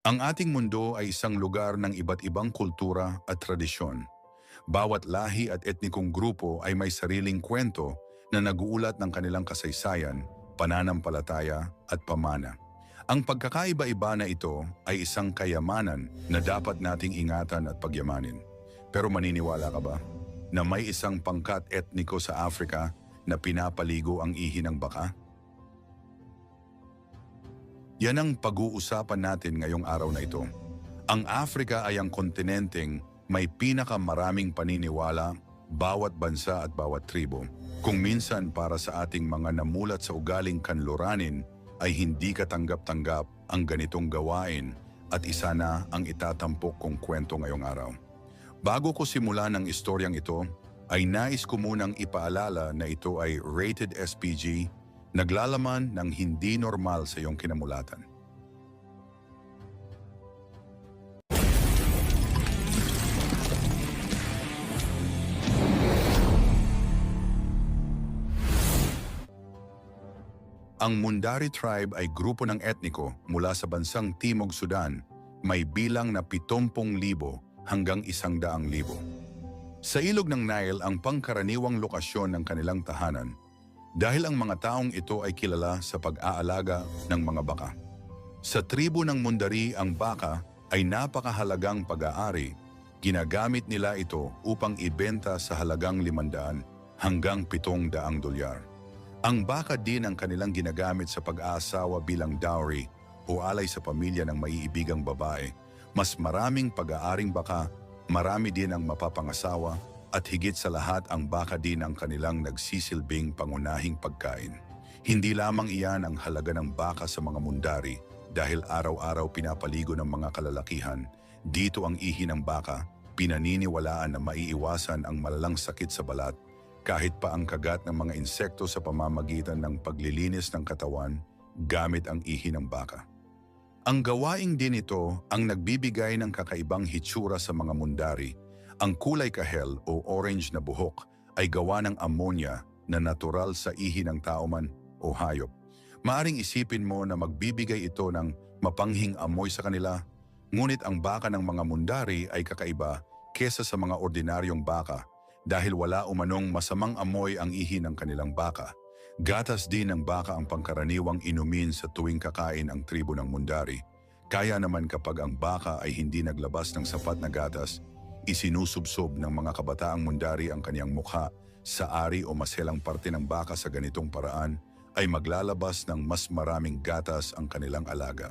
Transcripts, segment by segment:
Ang ating mundo ay isang lugar ng iba't ibang kultura at tradisyon. Bawat lahi at etnikong grupo ay may sariling kwento na naguulat ng kanilang kasaysayan, pananampalataya at pamana. Ang pagkakaiba-iba na ito ay isang kayamanan na dapat nating ingatan at pagyamanin. Pero maniniwala ka ba na may isang pangkat etniko sa Afrika na pinapaligo ang ihi ng baka? Yan ang pag-uusapan natin ngayong araw na ito. Ang Afrika ay ang kontinenteng may pinakamaraming paniniwala bawat bansa at bawat tribo. Kung minsan para sa ating mga namulat sa ugaling kanluranin ay hindi katanggap-tanggap ang ganitong gawain at isa na ang itatampok kong kwento ngayong araw. Bago ko simulan ang istoryang ito, ay nais ko munang ipaalala na ito ay rated SPG, naglalaman ng hindi normal sa iyong kinamulatan. Ang Mundari tribe ay grupo ng etniko mula sa bansang Timog Sudan, may bilang na 70,000 hanggang 100,000. Sa ilog ng Nile ang pangkaraniwang lokasyon ng kanilang tahanan dahil ang mga taong ito ay kilala sa pag-aalaga ng mga baka. Sa tribo ng Mundari ang baka ay napakahalagang pag-aari. Ginagamit nila ito upang ibenta sa halagang 500 hanggang 700 dolyar. Ang baka din ang kanilang ginagamit sa pag-aasawa bilang dowry o alay sa pamilya ng maiibigang babae. Mas maraming pag-aaring baka, marami din ang mapapangasawa at higit sa lahat ang baka din ang kanilang nagsisilbing pangunahing pagkain. Hindi lamang iyan ang halaga ng baka sa mga mundari dahil araw-araw pinapaligo ng mga kalalakihan. Dito ang ihi ng baka, pinaniniwalaan na maiiwasan ang malalang sakit sa balat kahit pa ang kagat ng mga insekto sa pamamagitan ng paglilinis ng katawan gamit ang ihi ng baka. Ang gawaing din ito ang nagbibigay ng kakaibang hitsura sa mga mundari. Ang kulay kahel o orange na buhok ay gawa ng ammonia na natural sa ihi ng tao man o hayop. Maaring isipin mo na magbibigay ito ng mapanghing amoy sa kanila, ngunit ang baka ng mga mundari ay kakaiba kesa sa mga ordinaryong baka dahil wala umanong masamang amoy ang ihi ng kanilang baka. Gatas din ng baka ang pangkaraniwang inumin sa tuwing kakain ang tribo ng mundari. Kaya naman kapag ang baka ay hindi naglabas ng sapat na gatas, isinusubsob ng mga kabataang mundari ang kanyang mukha sa ari o maselang parte ng baka sa ganitong paraan ay maglalabas ng mas maraming gatas ang kanilang alaga.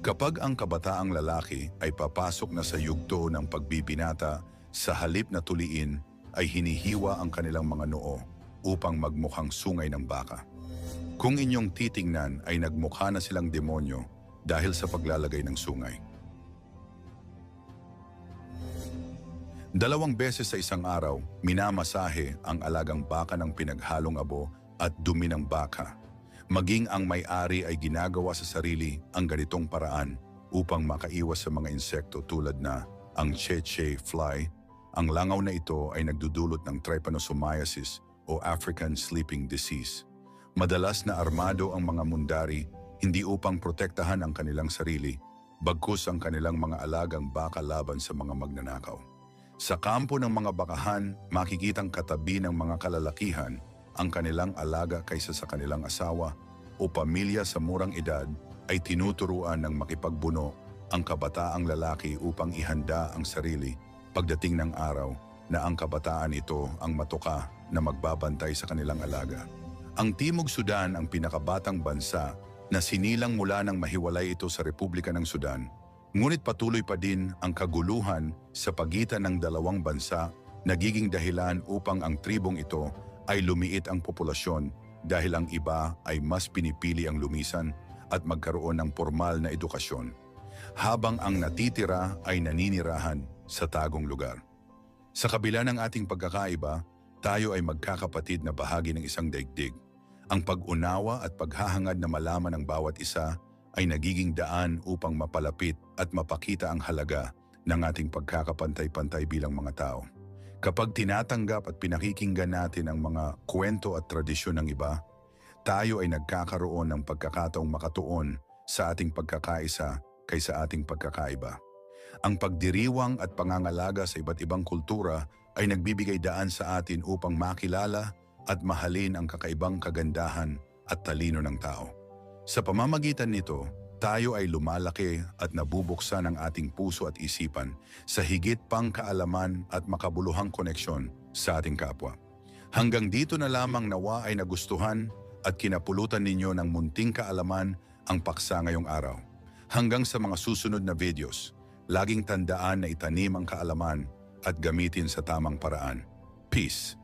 Kapag ang kabataang lalaki ay papasok na sa yugto ng pagbibinata sa halip na tuliin ay hinihiwa ang kanilang mga noo upang magmukhang sungay ng baka. Kung inyong titingnan ay nagmukha na silang demonyo dahil sa paglalagay ng sungay. Dalawang beses sa isang araw, minamasahe ang alagang baka ng pinaghalong abo at dumi ng baka. Maging ang may-ari ay ginagawa sa sarili ang ganitong paraan upang makaiwas sa mga insekto tulad na ang cheche fly ang langaw na ito ay nagdudulot ng trypanosomiasis o African Sleeping Disease. Madalas na armado ang mga mundari hindi upang protektahan ang kanilang sarili, bagkus ang kanilang mga alagang baka laban sa mga magnanakaw. Sa kampo ng mga bakahan, makikitang katabi ng mga kalalakihan ang kanilang alaga kaysa sa kanilang asawa o pamilya sa murang edad ay tinuturuan ng makipagbuno ang kabataang lalaki upang ihanda ang sarili pagdating ng araw na ang kabataan ito ang matuka na magbabantay sa kanilang alaga. Ang Timog Sudan ang pinakabatang bansa na sinilang mula ng mahiwalay ito sa Republika ng Sudan, ngunit patuloy pa din ang kaguluhan sa pagitan ng dalawang bansa nagiging dahilan upang ang tribong ito ay lumiit ang populasyon dahil ang iba ay mas pinipili ang lumisan at magkaroon ng formal na edukasyon, habang ang natitira ay naninirahan sa tagong lugar. Sa kabila ng ating pagkakaiba, tayo ay magkakapatid na bahagi ng isang daigdig. Ang pag-unawa at paghahangad na malaman ng bawat isa ay nagiging daan upang mapalapit at mapakita ang halaga ng ating pagkakapantay-pantay bilang mga tao. Kapag tinatanggap at pinakikinggan natin ang mga kwento at tradisyon ng iba, tayo ay nagkakaroon ng pagkakataong makatuon sa ating pagkakaisa kaysa ating pagkakaiba. Ang pagdiriwang at pangangalaga sa iba't ibang kultura ay nagbibigay daan sa atin upang makilala at mahalin ang kakaibang kagandahan at talino ng tao. Sa pamamagitan nito, tayo ay lumalaki at nabubuksan ang ating puso at isipan sa higit pang kaalaman at makabuluhang koneksyon sa ating kapwa. Hanggang dito na lamang nawa ay nagustuhan at kinapulutan ninyo ng munting kaalaman ang paksa ngayong araw. Hanggang sa mga susunod na videos, laging tandaan na itanim ang kaalaman at gamitin sa tamang paraan. Peace.